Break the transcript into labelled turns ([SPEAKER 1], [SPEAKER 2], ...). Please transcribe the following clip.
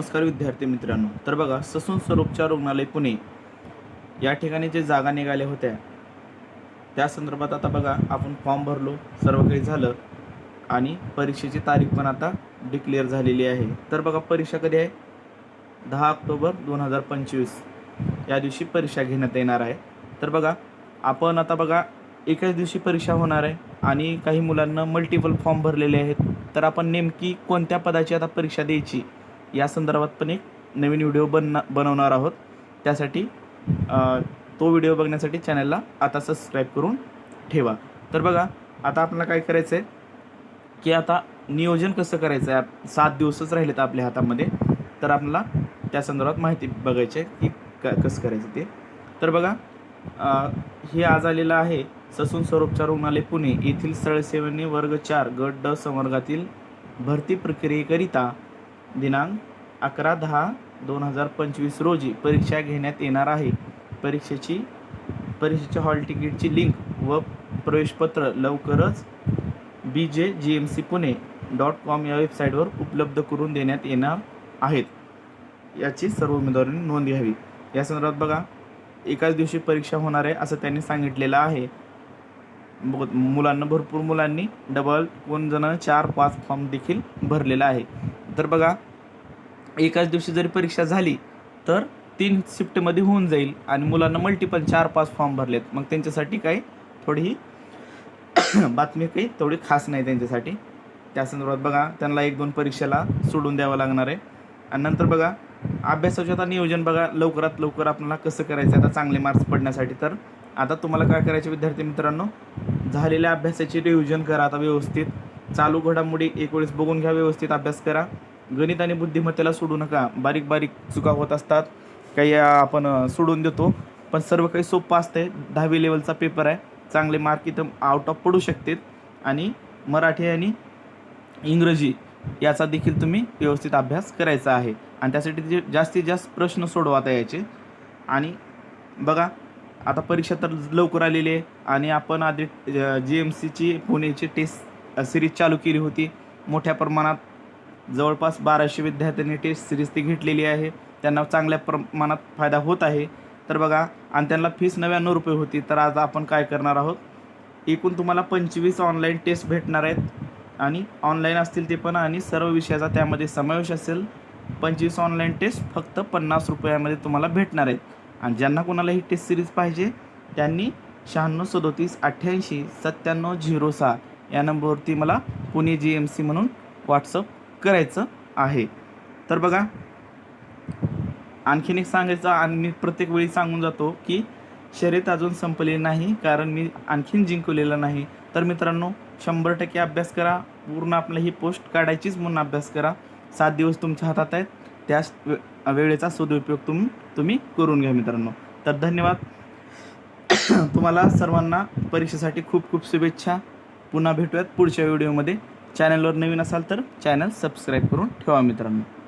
[SPEAKER 1] नमस्कार विद्यार्थी मित्रांनो. तर बघा ससून स्वरूपच्या रुग्णालय पुणे या ठिकाणी जे जागा निघाल्या होत्या त्या संदर्भात आता बघा आपण फॉर्म भरलो सर्व काही झालं आणि परीक्षेची तारीख पण आता डिक्लेअर झालेली आहे. तर बघा परीक्षा कधी आहे? दहा ऑक्टोबर दोन हजार पंचवीस. या दिवशी परीक्षा घेण्यात येणार आहे. तर बघा आपण आता बघा एकाच दिवशी परीक्षा होणार आहे आणि काही मुलांना मल्टिपल फॉर्म भरलेले आहेत. तर आपण नेमकी कोणत्या पदाची आता परीक्षा द्यायची? या संदर्भात पण एक नवीन व्हिडिओ बनना बनवणार आहोत. त्यासाठी तो व्हिडिओ बघण्यासाठी चॅनलला आता सबस्क्राईब करून ठेवा. तर बघा आता आपल्याला काय करायचं आहे की आता नियोजन कसं करायचं आहे सात दिवसच राहिलेत आपल्या हातामध्ये. तर आपल्याला त्या संदर्भात माहिती बघायची आहे की क कसं करायचं ते. तर बघा हे आज आलेलं आहे ससून स्वरूपचा रुग्णालय पुणे. येथील स्थळसेवनी वर्ग चार गट ड संवर्गातील भरती प्रक्रियेकरिता दिनांक अकरा दहा दोन हजार पंचवीस रोजी परीक्षा घेण्यात येणार आहे. परीक्षेची परीक्षेच्या हॉल तिकीटची लिंक व प्रवेशपत्र लवकरच B J G M C Pune dot com या वेबसाईटवर उपलब्ध करून देण्यात येणार आहेत. याची सर्व उमेदवारांनी नोंद घ्यावी. या संदर्भात बघा एकाच दिवशी परीक्षा होणार आहे असं त्यांनी सांगितलेलं आहे. मुलांना भरपूर मुलांनी डबल कोण जण चार पाच फॉर्म देखील भरलेला आहे. तर बघा एकाच दिवशी जरी परीक्षा झाली तर तीन शिफ्टमध्ये होऊन जाईल आणि मुलांना मल्टिपल चार पाच फॉर्म भरलेत. मग त्यांच्यासाठी काही थोडी बातमी काही तेवढी खास नाही त्यांच्यासाठी. त्या संदर्भात बघा त्यांना एक दोन परीक्षेला सोडून द्यावं लागणार आहे. आणि नंतर बघा अभ्यासाचे आता नियोजन बघा लवकरात लवकर आपल्याला कसं करायचं आता चांगले मार्क्स पडण्यासाठी. तर आता तुम्हाला काय करायचे विद्यार्थी मित्रांनो? झालेल्या अभ्यासाचे रिव्हिजन करा आता व्यवस्थित. चालू घडामोडी एक वेळेस बघून घ्या व्यवस्थित अभ्यास करा. गणित आणि बुद्धिमत्तेला सोडू नका. बारीक बारीक चुका होत असतात. काही आपण सोडून देतो. पण सर्व काही सोपं असतंय. दहावी लेवलचा पेपर आहे. चांगले मार्क इथं आउट ऑफ पडू शकतात आणि मराठी आणि इंग्रजी याचा देखील तुम्ही व्यवस्थित अभ्यास करायचा आहे. आणि त्यासाठी जे जास्तीत जास्त प्रश्न सोडवता यायचे आणि बघा आता परीक्षा तर लवकर आलेली आहे. आणि आपण आधी जी एम सीची पुणेची टेस्ट सिरीज चालू केली होती. मोठ्या प्रमाणात जवळपास बाराशे विद्यार्थ्यांनी टेस्ट सिरीज ती घेतलेली आहे. त्यांना चांगल्या प्रमाणात फायदा होत आहे. तर बघा आणि त्यांना फीस नव्याण्णव रुपये होती. तर आज आपण काय करणार आहोत? एकूण तुम्हाला पंचवीस ऑनलाईन टेस्ट भेटणार आहेत. आणि ऑनलाईन असतील ते पण आणि सर्व विषयाचा त्यामध्ये समावेश असेल. पंचवीस ऑनलाईन टेस्ट फक्त पन्नास रुपयामध्ये तुम्हाला भेटणार आहेत. आणि ज्यांना कोणाला ही टेस्ट सिरीज पाहिजे त्यांनी शहाण्णव सदोतीस अठ्ठ्याऐंशी सत्त्याण्णव झिरो सहा या नंबरवरती मला पुणे जी एम सी म्हणून व्हॉट्सअप करायचं आहे. तर बघा आणखीन एक सांगायचं आणि मी प्रत्येक वेळी सांगून जातो की शर्यत अजून संपलेली नाही कारण मी आणखीन जिंकलेलं नाही. तर मित्रांनो शंभर टक्के अभ्यास करा. पूर्ण आपलं ही पोस्ट काढायचीच म्हणून अभ्यास करा. सात दिवस तुमच्या हातात आहेत. त्या वे- वेळेचा सदुपयोग तुम्ही तुम्ही करून घ्या मित्रांनो. तर धन्यवाद. तुम्हाला सर्वांना परीक्षेसाठी खूप खूप शुभेच्छा. पुन्हा भेटूयात पुढच्या व्हिडिओमध्ये. चॅनलवर नवीन असाल तर चॅनल सबस्क्राईब करून ठेवा मित्रांनो.